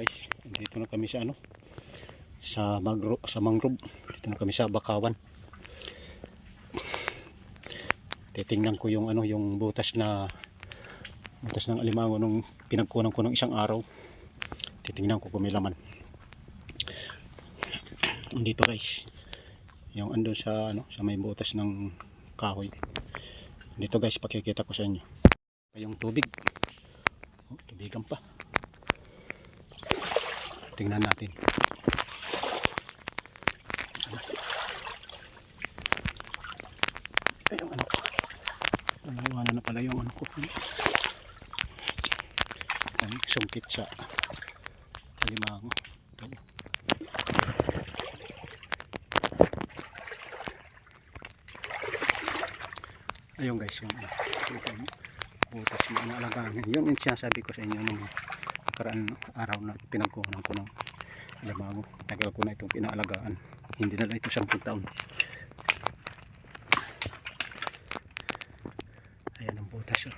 guys. Dito na kami sa ano? Sa magro sa mangrove. Dito na kami sa bakawan. Titingnan ko yung ano yung butas na butas ng alimango nung pinagkunan ko ng isang araw. Titingnan ko kung may laman. Dito guys. Yung andun sa ano sa may butas ng kahoy. Dito guys pakikita ko sa inyo. Yung tubig. Oh, tubigan pa tingnan natin. Ay yung ano ko nalawanan na pala yung ano ko. Ang sungkit sa limango ayun guys yung ano, yung butas ano alagaan. Yun yung sinasabi ko sa inyo nung nakaraan araw na pinagkuhanan ko ng limango tagal ko na itong pinaalagaan hindi na lang ito 10 taon ayan ang butas oh.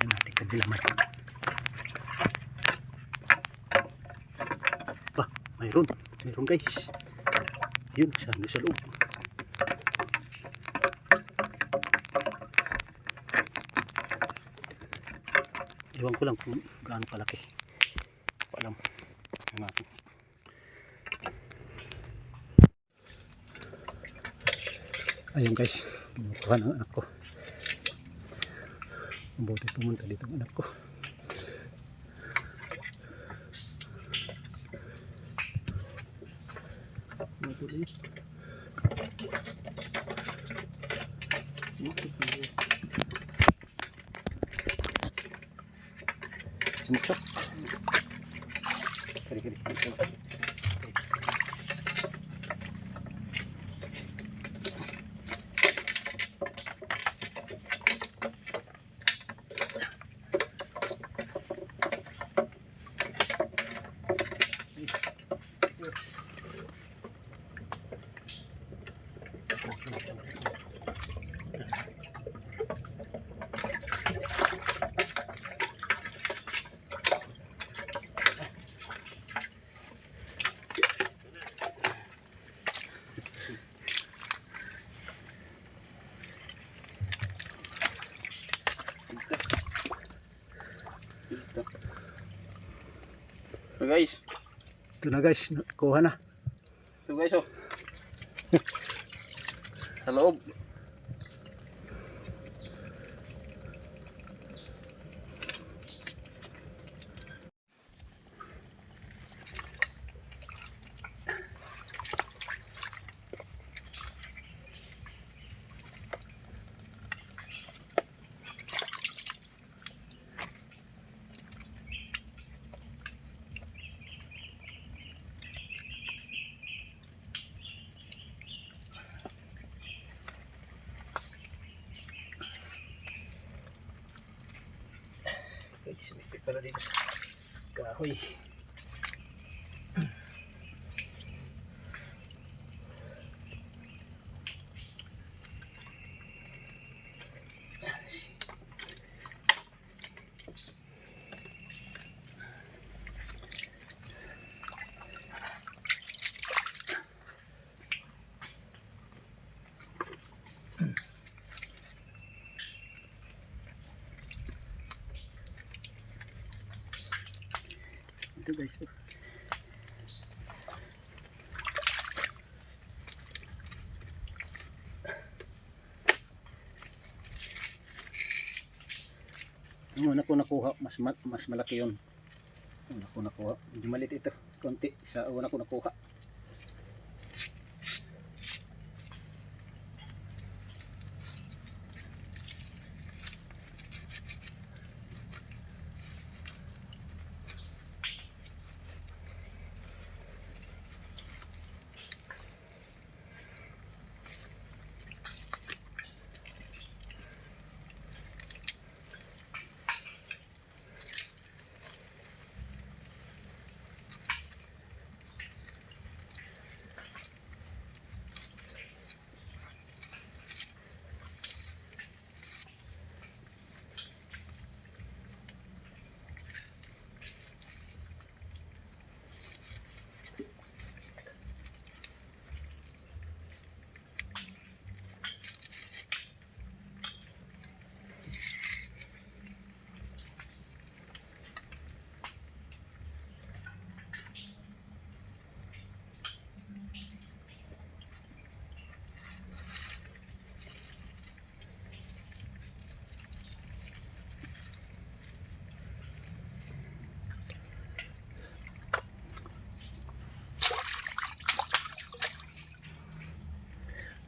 ayan natin kabilaman ba mayroon mayroon guys yun sa, sa loob Iwan ko lang kung gaano kalaki. Palam. Tingnan natin. Ayun guys, pinukuha ng anak ko. Mabuti pumunta dito ang anak ko. Matuloy. Matuloy. Sumuksok. Cari. Ito na guys, kuha na. ito guys oh. Sa loob. May pala dito sa kahoy. Ito guys. Yung una ko nakuha, mas ma- mas malaki yun. Una ko nakuha. Medyo maliit ito. Konti sa una ko nakuha.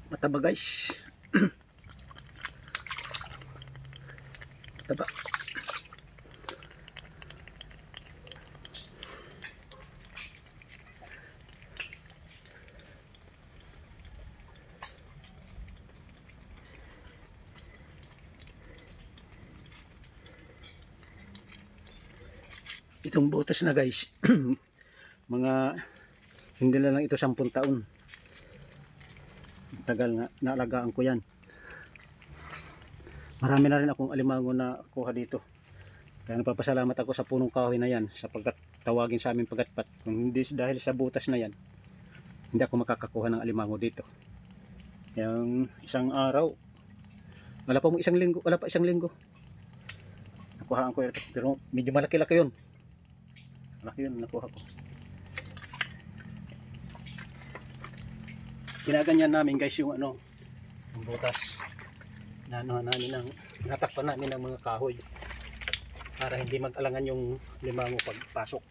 Mataba guys. Mataba. Itong butas na guys, mga hindi na lang ito 10 taon. Tagal nga, naalagaan ko yan. Marami na rin akong alimango na kuha dito. Kaya napapasalamat ako sa punong kahoy na yan sapagkat tawagin sa amin pagatpat. Kung hindi dahil sa butas na yan, hindi ako makakakuha ng alimango dito. Yung isang araw, wala pa mo isang linggo, wala pa isang linggo. Nakuhaan ko ito, pero medyo malaki-laki yun. Malaki yun, nakuha ko. Ginaganyan namin guys yung ano, yung butas. Na ano namin ng, natakpan namin ng mga kahoy para hindi mag-alangan yung limango pagpasok.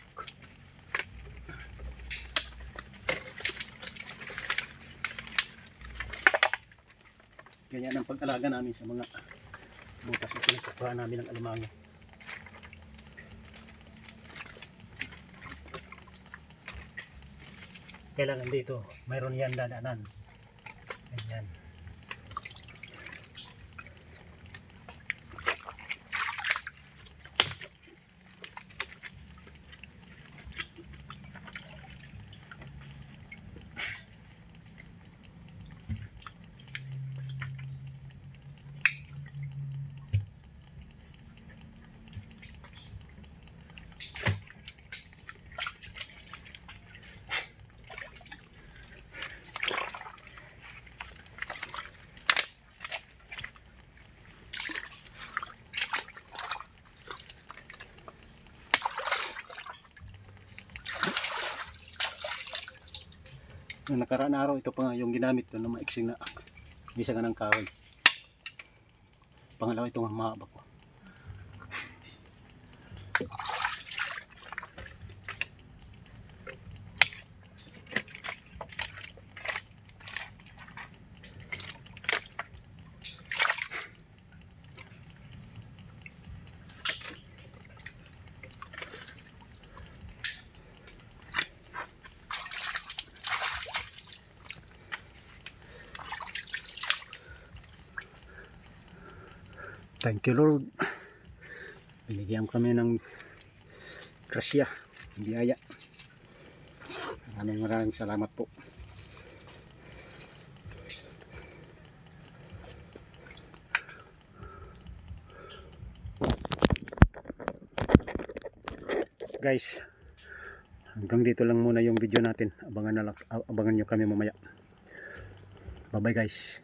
Ganyan ang pag-alaga namin sa mga butas na pinagkukuha namin ng alimango. Kailangan dito, mayroon yan dadaanan. Ganyan. Nung nakaraan araw, ito pa nga yung ginamit ko na maiksing na isa nga ng kahoy. Pangalawa itong mahaba ko. Thank you Lord. Binigyan kami ng grasya, biyaya. Maraming maraming salamat po. Guys, hanggang dito lang muna yung video natin. Abangan na lang, abangan nyo kami mamaya. Bye bye guys.